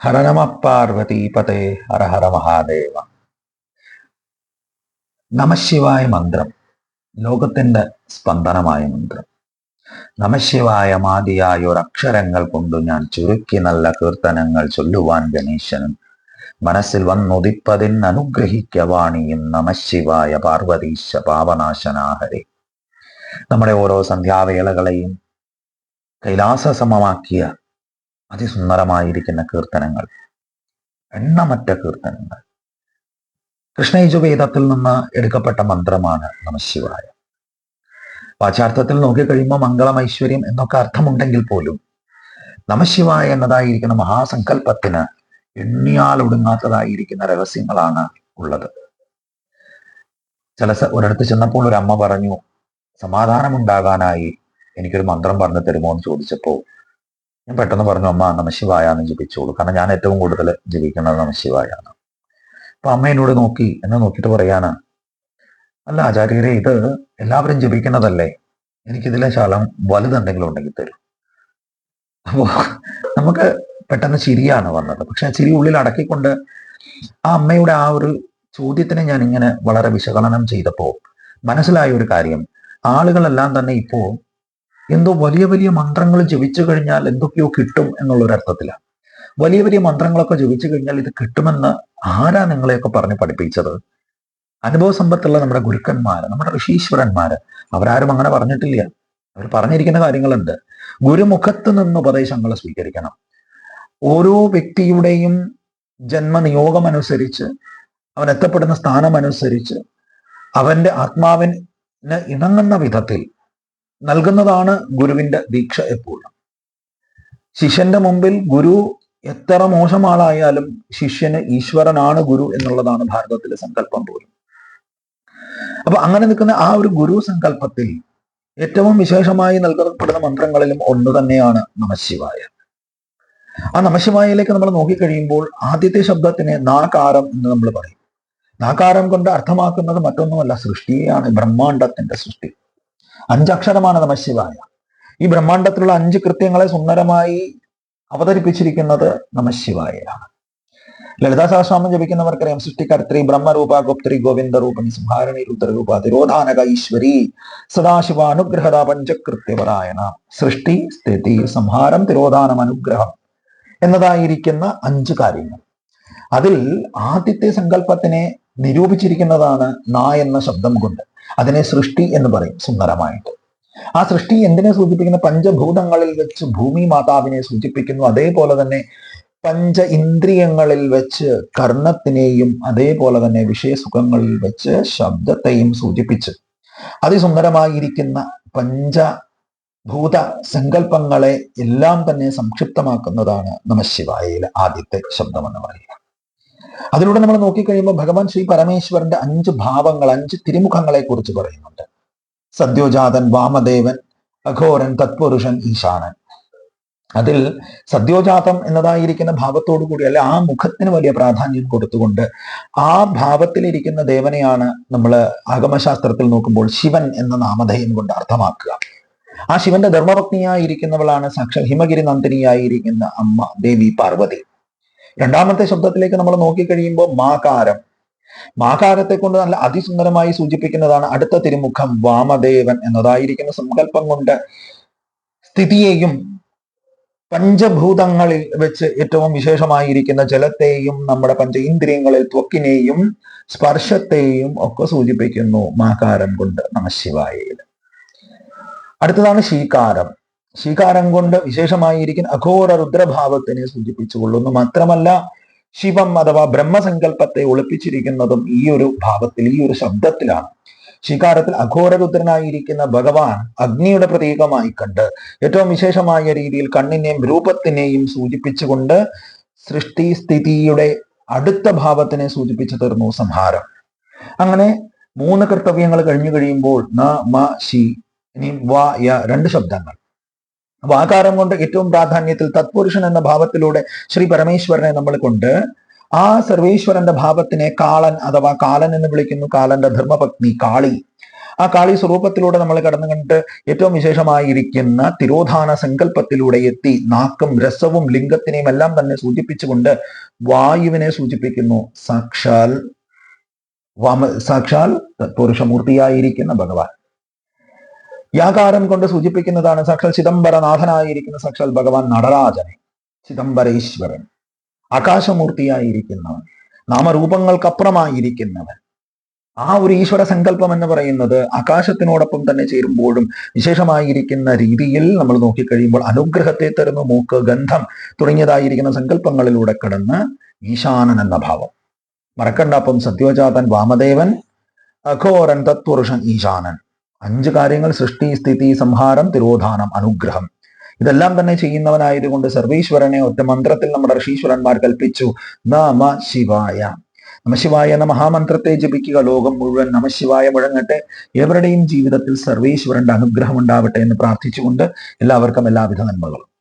ഹര നമ പാർവതീപതേ ഹര ഹര മഹാദേവ നമശിവായ മന്ത്രം ലോകത്തിന്റെ സ്പന്ദനമായ മന്ത്രം. നമശിവായ മാതിയായ ഒരക്ഷരങ്ങൾ കൊണ്ട് ഞാൻ ചുരുക്കി നല്ല കീർത്തനങ്ങൾ ചൊല്ലുവാൻ ഗണേശനും മനസ്സിൽ വന്നുദിപ്പതിൻ അനുഗ്രഹിക്കവാണിയും നമശിവായ പാർവതീശ പാവനാശനാഹരെ. നമ്മുടെ ഓരോ സന്ധ്യാവേളകളെയും കൈലാസസമമാക്കിയ അതിസുന്ദരമായിരിക്കുന്ന കീർത്തനങ്ങൾ എണ്ണമറ്റ കീർത്തനങ്ങൾ. കൃഷ്ണയജുവേദത്തിൽ നിന്ന് എടുക്കപ്പെട്ട മന്ത്രമാണ് നമശിവായ. വാചാർത്ഥത്തിൽ നോക്കിക്കഴിയുമ്പോൾ മംഗളം ഐശ്വര്യം എന്നൊക്കെ അർത്ഥമുണ്ടെങ്കിൽ പോലും നമശിവായ എന്നതായിരിക്കുന്ന മഹാസങ്കല്പത്തിന് എണ്ണിയാൽ ഒടുങ്ങാത്തതായിരിക്കുന്ന രഹസ്യങ്ങളാണ് ഉള്ളത്. ചില ഒരിടത്ത് ചെന്നപ്പോൾ ഒരു അമ്മ പറഞ്ഞു സമാധാനമുണ്ടാകാനായി എനിക്കൊരു മന്ത്രം പറഞ്ഞു തരുമോ? എന്ന് ചോദിച്ചപ്പോൾ ഞാൻ പെട്ടെന്ന് പറഞ്ഞു അമ്മ നമശിവായ എന്ന് ജപിച്ചോളൂ. കാരണം ഞാൻ ഏറ്റവും കൂടുതൽ ജപിക്കുന്നത് നമശിവായാണ് അപ്പൊ അമ്മ എന്നോട് നോക്കി എന്നെ നോക്കിയിട്ട് പറയാണ് അല്ല ആചാര്യരെ ഇത് എല്ലാവരും ജപിക്കുന്നതല്ലേ? എനിക്കിതിലെ ശാലം വലുതെന്തെങ്കിലും ഉണ്ടെങ്കിൽ തരും. അപ്പോ നമുക്ക് പെട്ടെന്ന് ചിരിയാണ് വന്നത്. പക്ഷെ ആ ചിരി ഉള്ളിൽ അടക്കിക്കൊണ്ട് ആ അമ്മയുടെ ആ ഒരു ചോദ്യത്തിനെ ഞാൻ ഇങ്ങനെ വളരെ വിശകലനം ചെയ്തപ്പോൾ മനസ്സിലായ ഒരു കാര്യം. ആളുകളെല്ലാം തന്നെ ഇപ്പോ എന്തോ വലിയ വലിയ മന്ത്രങ്ങൾ ജപിച്ചു കഴിഞ്ഞാൽ എന്തൊക്കെയോ കിട്ടും എന്നുള്ളൊരു അർത്ഥത്തിലാണ്. വലിയ വലിയ മന്ത്രങ്ങളൊക്കെ ജപിച്ചു കഴിഞ്ഞാൽ ഇത് കിട്ടുമെന്ന് ആരാ നിങ്ങളെയൊക്കെ പറഞ്ഞ് പഠിപ്പിച്ചത്? അനുഭവ സമ്പത്തുള്ള നമ്മുടെ ഗുരുക്കന്മാര് നമ്മുടെ ഋഷീശ്വരന്മാര് അവരാരും അങ്ങനെ പറഞ്ഞിട്ടില്ല. അവർ പറഞ്ഞിരിക്കുന്ന കാര്യങ്ങളുണ്ട്. ഗുരുമുഖത്ത് നിന്ന് ഉപദേശങ്ങൾ സ്വീകരിക്കണം. ഓരോ വ്യക്തിയുടെയും ജന്മനിയോഗം അനുസരിച്ച് അവൻ എത്തപ്പെടുന്ന സ്ഥാനം അനുസരിച്ച് അവന്റെ ആത്മാവിന് ഇണങ്ങുന്ന വിധത്തിൽ നൽകുന്നതാണ് ഗുരുവിന്റെ ദീക്ഷ എപ്പോഴും. ശിഷ്യന്റെ മുമ്പിൽ ഗുരു എത്ര മോശം ആളായാലും ശിഷ്യന് ഈശ്വരനാണ് ഗുരു എന്നുള്ളതാണ് ഭാരതത്തിലെ സങ്കല്പം പോലും. അപ്പൊ അങ്ങനെ നിൽക്കുന്ന ആ ഒരു ഗുരു സങ്കല്പത്തിൽ ഏറ്റവും വിശേഷമായി നൽകപ്പെടുന്ന മന്ത്രങ്ങളിലും ഒന്ന് തന്നെയാണ് നമശിവായ. ആ നമശിവായയിലേക്ക് നമ്മൾ നോക്കിക്കഴിയുമ്പോൾ ആദ്യത്തെ ശബ്ദത്തിനെ നാകാരം എന്ന് നമ്മൾ പറയും. നാകാരം കൊണ്ട് അർത്ഥമാക്കുന്നത് മറ്റൊന്നുമല്ല സൃഷ്ടിയാണ് ബ്രഹ്മാണ്ടത്തിന്റെ സൃഷ്ടി. അഞ്ചക്ഷരമാണ് നമശിവായ. ഈ ബ്രഹ്മാണ്ടത്തിലുള്ള അഞ്ച് കൃത്യങ്ങളെ സുന്ദരമായി അവതരിപ്പിച്ചിരിക്കുന്നത് നമശിവായയാണ്. ലളിതാ സഹസ്രാമം ജപിക്കുന്നവർക്കറിയാം സൃഷ്ടികർത്തി ബ്രഹ്മരൂപ ഗുപ്ത്രി ഗോവിന്ദ രൂപണി സംഹാരണി രുദ്രരൂപ തിരോധാനക ഈശ്വരി സദാശിവ അനുഗ്രഹത പഞ്ചകൃത്യപരായണ സൃഷ്ടി സ്ഥിതി സംഹാരം തിരോധാനം അനുഗ്രഹം എന്നതായിരിക്കുന്ന അഞ്ച് കാര്യങ്ങൾ. അതിൽ ആദ്യത്തെ സങ്കല്പത്തിനെ നിരൂപിച്ചിരിക്കുന്നതാണ് നാ എന്ന ശബ്ദം കൊണ്ട്. അതിനെ സൃഷ്ടി എന്ന് പറയും സുന്ദരമായിട്ട്. ആ സൃഷ്ടി എന്തിനെ സൂചിപ്പിക്കുന്ന? പഞ്ചഭൂതങ്ങളിൽ വെച്ച് ഭൂമി മാതാവിനെ സൂചിപ്പിക്കുന്നു. അതേപോലെ തന്നെ പഞ്ച ഇന്ദ്രിയങ്ങളിൽ വെച്ച് കർണത്തിനെയും അതേപോലെ തന്നെ വിഷയസുഖങ്ങളിൽ വെച്ച് ശബ്ദത്തെയും സൂചിപ്പിച്ച്. അതിസുന്ദരമായിരിക്കുന്ന പഞ്ച ഭൂത സങ്കല്പങ്ങളെ എല്ലാം തന്നെ സംക്ഷിപ്തമാക്കുന്നതാണ് നമശിവായയിലെ ആദ്യത്തെ ശബ്ദമെന്ന് പറയുക. അതിലൂടെ നമ്മൾ നോക്കിക്കഴിയുമ്പോൾ ഭഗവാൻ ശ്രീ പരമേശ്വരന്റെ അഞ്ച് ഭാവങ്ങൾ അഞ്ച് തിരുമുഖങ്ങളെ കുറിച്ച് പറയുന്നുണ്ട്. സദ്യോജാതൻ വാമദേവൻ അഘോരൻ തത്പുരുഷൻ ഈശാനൻ. അതിൽ സദ്യോജാതം എന്നതായിരിക്കുന്ന ഭാവത്തോടു കൂടി അല്ലെ ആ മുഖത്തിന് വലിയ പ്രാധാന്യം കൊടുത്തുകൊണ്ട് ആ ഭാവത്തിലിരിക്കുന്ന ദേവനെയാണ് നമ്മൾ ആഗമശാസ്ത്രത്തിൽ നോക്കുമ്പോൾ ശിവൻ എന്ന നാമധേയം കൊണ്ട് അർത്ഥമാക്കുക. ആ ശിവന്റെ ധർമ്മപത്നിയായിരിക്കുന്നവളാണ് സാക്ഷാൽ ഹിമഗിരി നന്ദിനിയായിരിക്കുന്ന അമ്മ ദേവി പാർവതി. രണ്ടാമത്തെ ശബ്ദത്തിലേക്ക് നമ്മൾ നോക്കിക്കഴിയുമ്പോൾ മാകാരം. മാകാരത്തെ കൊണ്ട് നല്ല അതിസുന്ദരമായി സൂചിപ്പിക്കുന്നതാണ് അടുത്ത തിരുമുഖം വാമദേവൻ എന്നതായിരിക്കുന്ന സങ്കല്പം കൊണ്ട് സ്ഥിതിയെയും പഞ്ചഭൂതങ്ങളിൽ വെച്ച് ഏറ്റവും വിശേഷമായിരിക്കുന്ന ജലത്തെയും നമ്മുടെ പഞ്ച ഇന്ദ്രിയങ്ങളിൽ ത്വക്കിനെയും സ്പർശത്തെയും ഒക്കെ സൂചിപ്പിക്കുന്നു മാകാരം കൊണ്ട് നമശിവായയിൽ അടുത്തതാണ് ശീകാരം. ശീകാരം കൊണ്ട് വിശേഷമായിരിക്കുന്ന അഘോര രുദ്രഭാവത്തിനെ സൂചിപ്പിച്ചുകൊള്ളുന്നു. മാത്രമല്ല ശിവം അഥവാ ബ്രഹ്മസങ്കല്പത്തെ ഒളിപ്പിച്ചിരിക്കുന്നതും ഈ ഒരു ഭാവത്തിൽ ഈ ഒരു ശബ്ദത്തിലാണ്. ശികാരത്തിൽ അഘോരരുദ്രനായിരിക്കുന്ന ഭഗവാൻ അഗ്നിയുടെ പ്രതീകമായി കണ്ട് ഏറ്റവും വിശേഷമായ രീതിയിൽ കണ്ണിനെയും രൂപത്തിനെയും സൂചിപ്പിച്ചുകൊണ്ട് സൃഷ്ടി സ്ഥിതിയുടെ അടുത്ത ഭാവത്തിനെ സൂചിപ്പിച്ചു തീർന്നു സംഹാരം. അങ്ങനെ മൂന്ന് കർത്തവ്യങ്ങൾ കഴിഞ്ഞു കഴിയുമ്പോൾ ന മ ശി ഇനി വ യ രണ്ട് ശബ്ദങ്ങൾ. അപ്പൊ ആകാരം കൊണ്ട് ഏറ്റവും പ്രാധാന്യത്തിൽ തത്പുരുഷൻ എന്ന ഭാവത്തിലൂടെ ശ്രീ പരമേശ്വരനെ നമ്മൾ കൊണ്ട് ആ സർവേശ്വരന്റെ ഭാവത്തിനെ കാളൻ അഥവാ കാലൻ എന്ന് വിളിക്കുന്നു. കാലന്റെ ധർമ്മപത്നി കാളി. ആ കാളി സ്വരൂപത്തിലൂടെ നമ്മൾ കടന്നു കണ്ടിട്ട് ഏറ്റവും വിശേഷമായിരിക്കുന്ന തിരോധാന സങ്കല്പത്തിലൂടെ എത്തി നാക്കും രസവും ലിംഗത്തിനെയും എല്ലാം തന്നെ സൂചിപ്പിച്ചുകൊണ്ട് വായുവിനെ സൂചിപ്പിക്കുന്നു. സാക്ഷാൽ വാമ സാക്ഷാൽ പുരുഷമൂർത്തിയായിരിക്കുന്ന ഭഗവാൻ. യാകാരം കൊണ്ട് സൂചിപ്പിക്കുന്നതാണ് സാക്ഷാൽ ചിദംബരനാഥനായിരിക്കുന്ന സക്ഷൽ ഭഗവാൻ നടരാജനെ ചിദംബരേശ്വരൻ. ആകാശമൂർത്തിയായിരിക്കുന്നവൻ നാമരൂപങ്ങൾക്കപ്പുറമായിരിക്കുന്നവൻ. ആ ഒരു ഈശ്വര സങ്കല്പം എന്ന് പറയുന്നത് ആകാശത്തിനോടൊപ്പം തന്നെ ചേരുമ്പോഴും വിശേഷമായിരിക്കുന്ന രീതിയിൽ നമ്മൾ നോക്കിക്കഴിയുമ്പോൾ അനുഗ്രഹത്തെ തരുന്ന മൂക്ക് ഗന്ധം തുടങ്ങിയതായിരിക്കുന്ന സങ്കല്പങ്ങളിലൂടെ കടന്ന് ഈശാനൻ എന്ന ഭാവം. മറക്കണ്ട അപ്പം സത്യോജാതൻ വാമദേവൻ അഘോരൻ തത്പുരുഷൻ ഈശാനൻ. അഞ്ച് കാര്യങ്ങൾ സൃഷ്ടി സ്ഥിതി സംഹാരം തിരോധാനം അനുഗ്രഹം. ഇതെല്ലാം തന്നെ ചെയ്യുന്നവനായതുകൊണ്ട് സർവീശ്വരനെ ഒറ്റ മന്ത്രത്തിൽ നമ്മുടെ ഋഷീശ്വരന്മാർ കൽപ്പിച്ചു. നമ ശിവായ. നമശിവായ എന്ന മഹാമന്ത്രത്തെ ജപിക്കുക. ലോകം മുഴുവൻ നമശിവായ മുഴങ്ങട്ടെ. എവരുടെയും ജീവിതത്തിൽ സർവീശ്വരന്റെ അനുഗ്രഹം ഉണ്ടാവട്ടെ എന്ന് പ്രാർത്ഥിച്ചുകൊണ്ട് എല്ലാവർക്കും എല്ലാവിധ നന്മകളും.